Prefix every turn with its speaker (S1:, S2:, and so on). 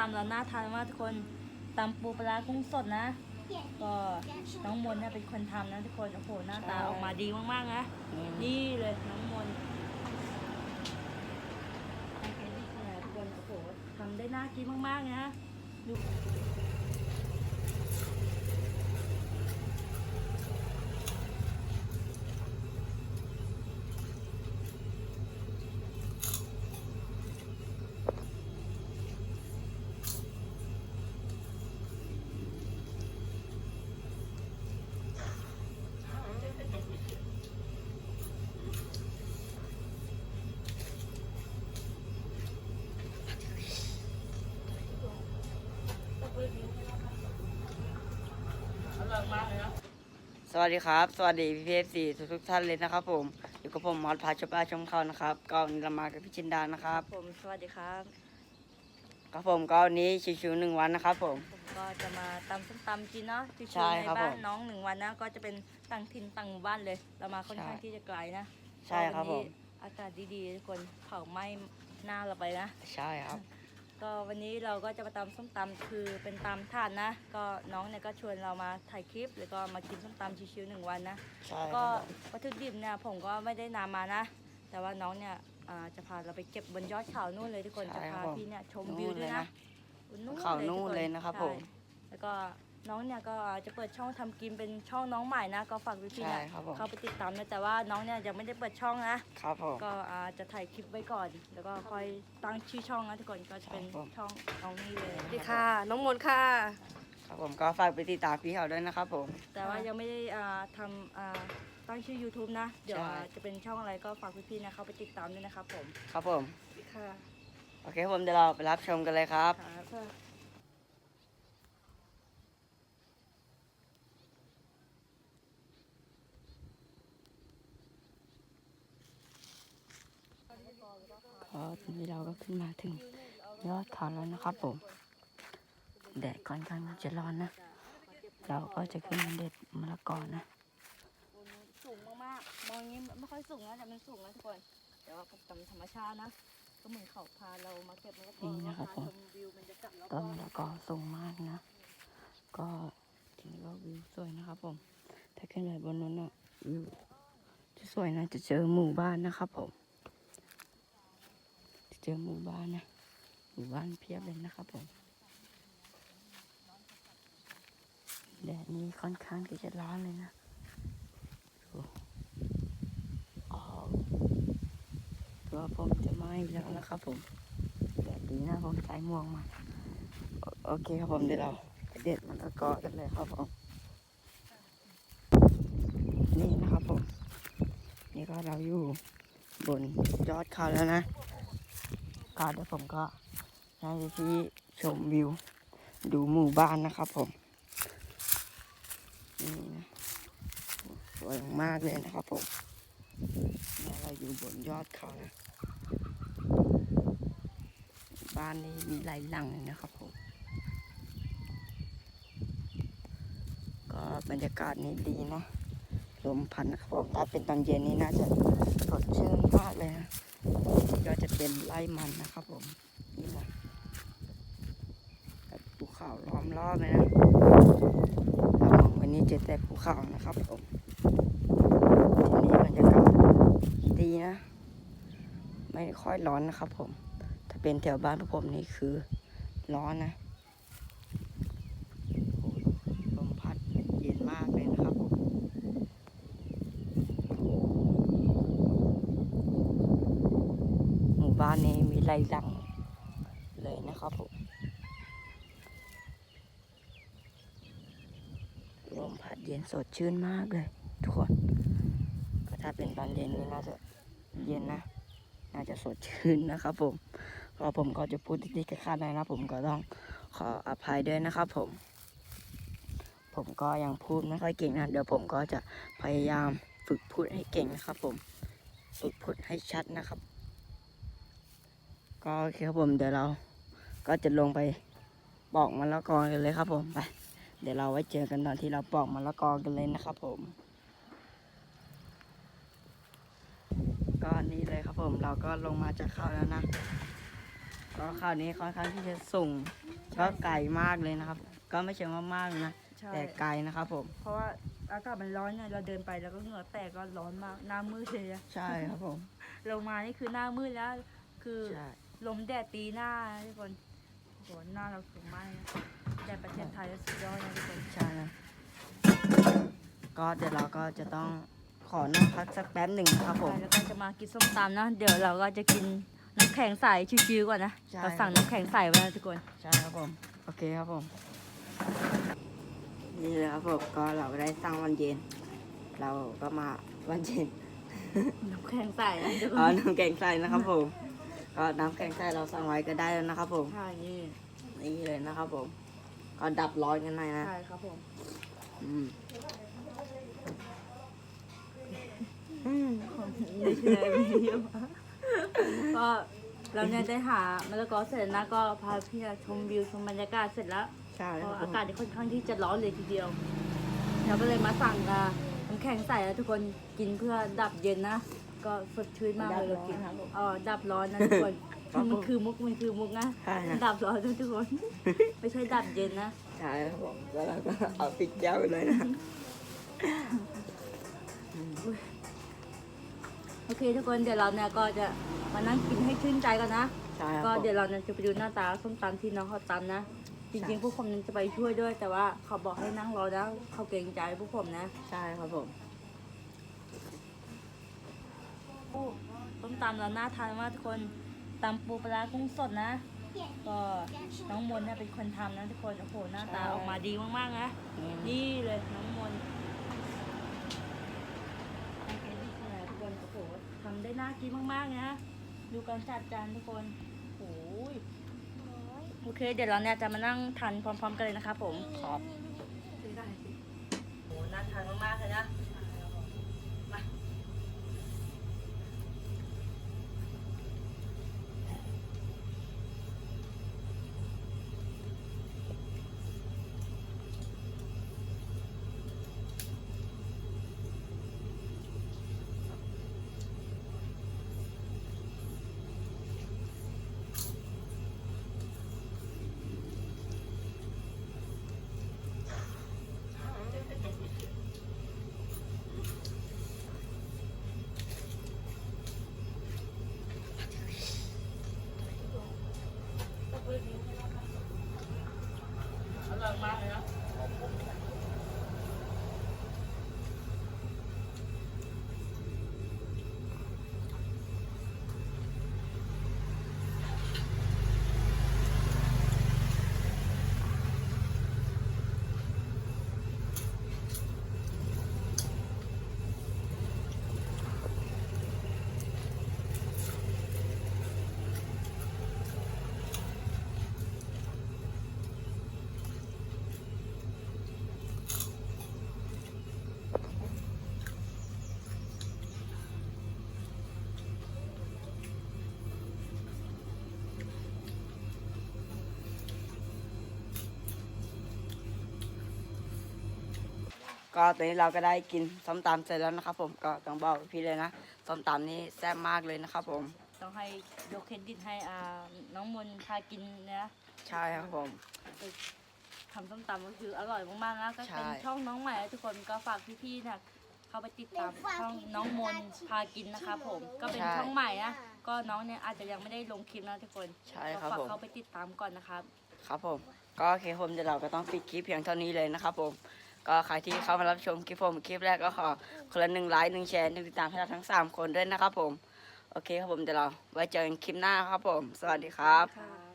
S1: ตำเราน่าทานมากทุกคนตำปูปลาร้ากุ้งสดนะ ก็น้องมนต์เนี่ยเป็นคนทำนะทุกคน โอ้โห หน้าตาออกมาดีมากๆนะ นี่เลยน้องมนต์ทำเองที่ขนาดทุกคน โอ้โหทำได้น่ากินมากๆนะดู
S2: วัสดีครับ สวัสดีพี่พีเอฟซีทุกทุกๆท่านเลยนะครับ ผมอยู่กับผมมอสพาชบ้าชมเขานะครับก็วันนี้เรามากับพี่จินดานะครับ
S1: ผมสวัสดีครับ
S2: ครับผมก็วันนี้ชิวๆหนึ่งวันนะครับ ผม
S1: ผมก็จะมาตำส้มตำกินเนาะที่
S2: ใช่
S1: ชูใน
S2: ครับ
S1: บ้าน
S2: ผม
S1: น้องหนึ่งวันนะก็จะเป็นต่างถิ่นต่างหมู่บ้านเลย เรามาค่อนข้าง
S2: ใช่
S1: ที่จะไกลนะ
S2: ใช่ครับ
S1: ก็วันนี้
S2: ผม
S1: อากาศดีๆทุกคนเผาไหม้หน้าเราไปนะ
S2: ใช่ครับ
S1: ก็วันนี้เราก็จะมาตำส้มตำคือเป็นตำถาดนะ ก็น้องเนี่ยก็ชวนเรามาถ่ายคลิป แล้วก็มากินส้มตำชิวๆหนึ่งวันนะ
S2: ใช่ค
S1: ก็
S2: รับผม
S1: วัตถุดิบเนี่ยผมก็ไม่ได้นำมานะ แต่ว่าน้องเนี่ยอ่าจะพาเราไปเก็บบนยอดเขานู่นเลยทุกคนจะพาพี่เนี่ยชมวิวด้วยนะบน
S2: เขา
S1: ทุก
S2: นู่นเลยนะครับ
S1: ใช่
S2: ผม
S1: แล้วก็ น้องเนี่ยก็จะเปิดช่องทำกินเป็นช่องน้องใหม่นะ ก็ฝากพี่ๆ
S2: ใช่
S1: เนี่ย
S2: ครับผม
S1: เข้าไปติดตามนะแต่ว่าน้องเนี่ยยังไม่ได้เปิดช่องนะ
S2: ครับผม
S1: ก็อาจะถ่ายคลิปไว้ก่อน แล้วก็ค่อยตั้งชื่อช่องนะทุกคนก็จะเป็น
S2: ครับผม
S1: ช่องน้องนี่เลย
S3: สวัสดีค่ะ น้องมนต์ค่ะ
S2: ครับผมก็ฝากไปติดตามพี่เขาด้วยนะครับผม
S1: แต่ว่ายังไม่ได้อ่าทำอ่าตั้งชื่อ YouTube นะ เดี๋ยว
S2: ใช่
S1: อ่าจะเป็นช่องอะไรก็ฝากพี่ๆนะเข้าไปติดตามด้วยนะครับผม
S2: ครับผม
S1: ค่ะ
S2: โอเคผมเดี๋ยวเราไปรับชมกันเลยครับ
S1: ครั บ
S2: พอทีนี้เราก็ขึ้นมาถึงยอดเขาแล้วนะครับผมแดดค่อนข้างจะร้อนนะ เราก็จะขึ้นมาเด็ดมะละกอนะ
S1: สูงมากๆมองอย่างนี้ไม่ค่อยสูงนะแต่มันสูงนะทุกคนแต่ว่าตามธรรมชาตินะก็เหมือนเขาพาเรามาเก็บมะละกอ
S2: นี่นะครับ
S1: พา
S2: ผม
S1: ชมวิวบรรยากาศรอบ
S2: ต้น
S1: ๆ
S2: มะละกอสูงมากนะ ก็ทีนี้ก็วิวสวยนะครับผม ถ้าขึ้นไปบนนั้นอะวิวจะสวยนะจะเจอหมู่บ้านนะครับผมจะ เจอหมู่บ้านนะหมู่บ้านเพียบเลยนะครับผมแดดนี้ค่อนข้างที่จะร้อนเลยนะตัวผมจะไหม้แล้วนะครับผมแดดดีนะผมใส่หมวกมา โอเคครับผมเดี๋ยวเราเด็ดมะละกอกันเลยครับผม นี่นะครับผม นี่ก็เราอยู่บนยอดเขาแล้วนะ ก็เดี๋ยวผมก็ให้พี่ชมวิว ดูหมู่บ้านนะครับผมสวยมากเลยนะครับผมเราอยู่บนยอดเขานะ บ้านนี้มีหลายหลังเลยนะครับผม ก็บรรยากาศนี้ดีเนาะลมพัดนะครับผมถ้าเป็นตอนเย็นนี้น่าจะสดชื่นมากเลยนะ ก็จะเป็นไร่มันนะครับผมนี่หมดภูเขาล้อมรอบเลยนะวันนี้เจอแต่ภูเขานะครับผมที่นี้บรรยากาศดีนะ ไม่ค่อยร้อนนะครับผม ถ้าเป็นแถวบ้านพวกผมนี่คือร้อนนะโอ้โหลมพัดเย็นมากเลยนะครับผม หมู่ บ้านนี้มีไรหลังเลยนะครับผมลมพัดเย็นสดชื่นมากเลยทุกคนถ้าเป็นตอนเย็นนี่น่าจะเย็นนะ น่าจะสดชื่นนะครับผมก็ผมก็จะพูดติดๆขัดๆหน่อยนะผมก็ต้องขออภัยด้วยนะครับผม ผมก็ยังพูดไม่ค่อยเก่งนะ เดี๋ยวผมก็จะพยายามฝึกพูดให้เก่งนะครับผม ฝึกพูดให้ชัดนะครับ ก็โอเคครับผมเดี๋ยวเราก็จะลงไปปอกมะละกอกันเลยครับผมไปเดี๋ยวเราไว้เจอกันตอนที่เราปอกมะละกอกันเลยนะครับผมก็นี่เลยครับผมเราก็ลงมาจากเขาแล้วนะก็ก็คราวนี้ค่อนข้างที่จะสูงก็ไกลมากเลยนะครับ ก็ไม่เชิงว่ามากนะ
S1: ใช่
S2: แต่ไกลนะครับผม
S1: เพราะว่าอากาศมันร้อนเนี่ยเราเดินไปแล้วก็เหงื่อแตกก็ร้อนมากหน้ามืดเลยอะ
S2: ใช่ครับผม
S1: ลงมานี่คือหน้ามืดแล้ว คือ
S2: ใช่
S1: ลมแดดตีหน้านะทุกคนโหหน้าเราสูงมากนะแต่ประเทศไทยสุดยอดนะทุกคน
S2: ใช่นะก็เดี๋ยวเราก็จะต้องขอนั่งพักสักแป๊บหนึ่งนะครับผม
S1: แล้วก็จะมากินส้มตำนะ เดี๋ยวเราก็จะกินน้ำแข็งใสชิวๆก่อนนะ
S2: ใช่
S1: เราสั่งน้ำแข็งใสไว้นะทุกคน
S2: ใช่ครับผม โอเคครับผม นี่เลยครับผมก็เราได้สั่งวันเย็น เราก็มาวันเย็น
S1: น้ำแข็งใสนะทุกค
S2: อ๋อนน้ำแกงใส่นะครับผม ก็น้ำแกงใส่เราสั่งไว้ก็ได้แล้วนะครับผม
S1: ใช่นี่
S2: นี่เลยนะครับผม ก็ดับร้อนกันหน่อยนะ
S1: ใช่ครับผม
S2: อืม
S1: ไม่ใช่ไม่เยอะมากก็เราเนี่ยได้หามะละกอเสร็จแล้วนะก็พาพี่ชมวิวชมบรรยากาศเสร็จแล้ว
S2: ใช่
S1: เพ
S2: ค
S1: ราะ
S2: รับผ
S1: อามกาศเนี่ยค่อนข้างที่จะร้อนเลยทีเดียวเราก็เลยมาสั่งอะน้ำแข็งใส่แล้วทุกคนกินเพื่อดับเย็นนะ ก็สดชื่นมากเลยเรากินอ๋อดับร้อนนะทุกคนมันคือมุกมันคือมุกนะ
S2: ใช่นะ
S1: ดับร้อนนะทุกคนไม่ใช่ดับเย็นนะ
S2: ใช่ครับผมแล้วเราก็เอาปิดแก้วไปเลยนะ
S1: โอเค ทุกคนเดี๋ยวเราเนี่ยก็จะมานั่งกินให้ชื่นใจกันนะ
S2: ใช่ครับ
S1: ก็
S2: ผม
S1: เดี๋ยวเราเนี่ยจะไปดูหน้าตาส้มตำที่น้องเขาตำนะจริงๆพวกผมนั้นจะไปช่วยด้วย แต่ว่าเขาบอกให้นั่งรอนะเขาเกรงใจพวกผมนะ
S2: ใช่ครับผม
S1: ต้มตำเราน่าทานมากทุกคนตำปูปลาร้ากุ้งสดนะ ก็น้องมนต์เนี่ยเป็นคนทำนะทุกคนโอ้โหหน้าตาออกมาดีมากๆนะนี่เลยน้องมนต์ไอเกนที่ไหนทุกคนโอ้โหทำได้น่ากินมากๆนะดูการจัดจานทุกคนโอ้ยโอเค เดี๋ยวเราเนี่ยจะมานั่งทานพร้อม ๆ กันเลยนะครับผม
S2: ครับ
S1: โอ้น่าทานมากๆเลยนะ ก็
S2: ตอนนี้เราก็ได้กินส้มตำเสร็จแล้วนะครับ ผมก็ต้องบอกพี่เลยนะส้มตำนี่แซ่บมากเลยนะครับ ผม
S1: ต้องให้ยกเครดิตให้อ่าน้องมนต์พากินนะ
S2: ใช่ครับผม
S1: ทำส้มตำก็คืออร่อยมากๆนะก็เป็น
S2: ใช่
S1: ช่องน้องใหม่นะทุกคนก็ฝากพี่ๆนะเข้าไปติดตามช่องน้องมนต์พากินนะคะผมก็เป็นช่องใหม่นะก็น้องเนี่ยอาจจะยังไม่ได้ลงคลิปนะทุกคน
S2: ใช่
S1: ก็
S2: ครับ
S1: ฝาก
S2: ผม
S1: เข้าไปติดตามก่อนนะครับ
S2: ครับผม ก็โอเคผมเดี๋ยวเราก็ต้องปิดคลิปเพียงเท่านี้เลยนะครับผม ก็ใครที่เข้ามารับชมคลิปผมคลิปแรกก็ขอคนละหนึ่งไลค์หนึ่งแชร์หนึ่งติดตามให้เราทั้งสามคนด้วยนะครับผม โอเคครับผมเดี๋ยวเราไว้เจอกันคลิปหน้าครับผม สวัสดีครับ